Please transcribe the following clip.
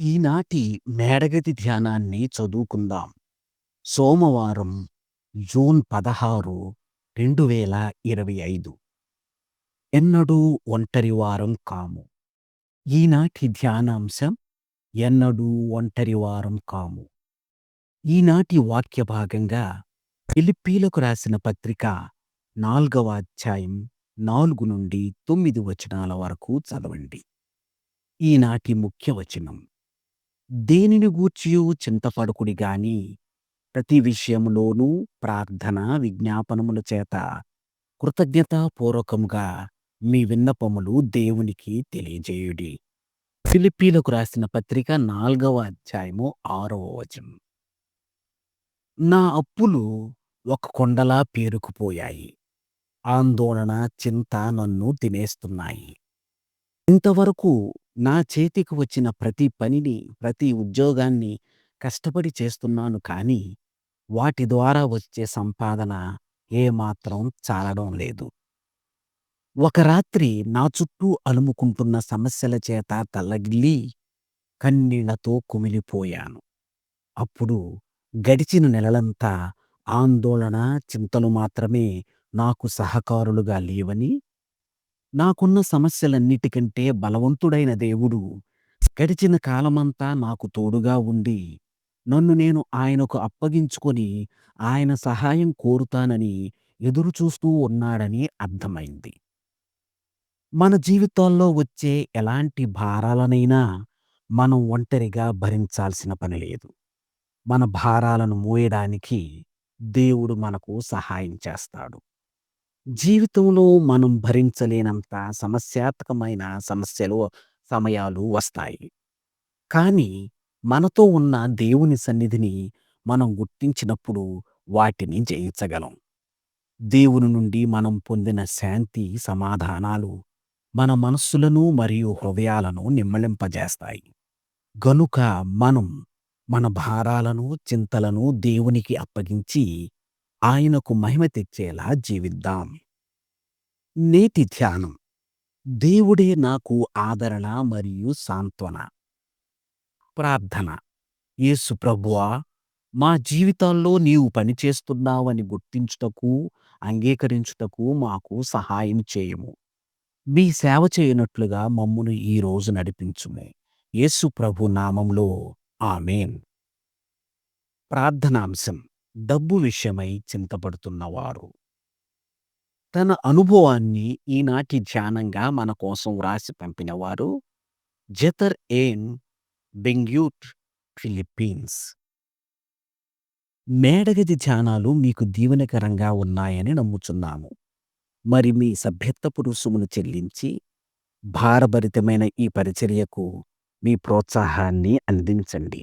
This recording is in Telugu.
ఈనాటి మేడగది ధ్యానాన్ని చదువుకుందాం. సోమవారం జూన్ పదహారు రెండు వేల ఇరవై ఐదు. ఎన్నడూ ఒంటరి వారం కాము. ఈనాటి ధ్యానాంశం ఎన్నడూ ఒంటరి వారం కాము. ఈనాటి వాక్య భాగంగా ఫిలిప్పీలకు రాసిన పత్రిక నాల్గవ అధ్యాయం నాలుగు నుండి తొమ్మిది వచనాల వరకు చదవండి. ఈనాటి ముఖ్య వచనం దేనిని గూర్చియు చింతపడుకుడి గాని ప్రతి విషయములోనూ ప్రార్థన విజ్ఞాపనముల చేత కృతజ్ఞతాపూర్వకముగా మీ విన్నపములు దేవునికి తెలియజేయుడి. ఫిలిప్పీలకు రాసిన పత్రిక నాలుగవ అధ్యాయము ఆరవ వచనం. నా అప్పులు ఒక కొండలా పేరుకుపోయాయి. ఆందోళన చింత నన్ను తినేస్తున్నాయి. ఇంతవరకు నా చేతికి వచ్చిన ప్రతి పనిని ప్రతి ఉద్యోగాన్ని కష్టపడి చేస్తున్నాను కానీ వాటి ద్వారా వచ్చే సంపాదన ఏమాత్రం చాలడం లేదు. ఒక రాత్రి నా చుట్టూ అలుముకుంటున్న సమస్యల చేత తల్లగిల్లి కన్నీళ్ళతో కుమిలిపోయాను. అప్పుడు గడిచిన నెలలంతా ఆందోళన చింతలు మాత్రమే నాకు సహకారులుగా లేవని నాకున్న సమస్యలన్నిటికంటే బలవంతుడైన దేవుడు గడిచిన కాలమంతా నాకు తోడుగా ఉండి నన్ను నేను ఆయనకు అప్పగించుకొని ఆయన సహాయం కోరుతానని ఎదురుచూస్తూ ఉన్నాడని అర్థమైంది. మన జీవితాల్లో వచ్చే ఎలాంటి భారాలనైనా మనం ఒంటరిగా భరించాల్సిన పని లేదు. మన భారాలను మోయడానికి దేవుడు మనకు సహాయం చేస్తాడు. జీవితంలో మనం భరించలేనంత సమస్యాత్మకమైన సమస్యలు సమయాలు వస్తాయి. కానీ మనతో ఉన్న దేవుని సన్నిధిని మనం గుర్తించినప్పుడు వాటిని జయించగలం. దేవుని నుండి మనం పొందిన శాంతి సమాధానాలు మన మనస్సులను మరియు హృదయాలను నిమ్మళింపజేస్తాయి గనుక మనం మన భారాలను చింతలను దేవునికి అప్పగించి ఆయనకు మహిమ తెచ్చేలా జీవిద్దాం. నేటి ధ్యానం. దేవుడే నాకు ఆదరణ మరియు సాంత్వన. ప్రార్థన. యేసు ప్రభువా మా జీవితాల్లో నీవు పనిచేస్తున్నావని గుర్తించుటకు అంగీకరించుటకు మాకు సహాయం చేయము. మీ సేవ చేయనట్లుగా మమ్మును ఈ రోజు నడిపించుము. యేసు ప్రభు నామంలో ఆమెన్. ప్రార్థనాంశం. డబ్బు విషయమై చింతపడుతున్నవారు. తన అనుభవాన్ని ఈనాటి ధ్యానంగా మన కోసం వ్రాసి పంపినవారు జెతర్ ఏన్ బెంగ్యూట్ ఫిలిప్పీన్స్. మేడగది ధ్యానాలు మీకు దీవెనకరంగా ఉన్నాయని నమ్ముచున్నాము. మరి మీ సభ్యత్వపు రుసుమును చెల్లించి భారభరితమైన ఈ పరిచర్యకు మీ ప్రోత్సాహాన్ని అందించండి.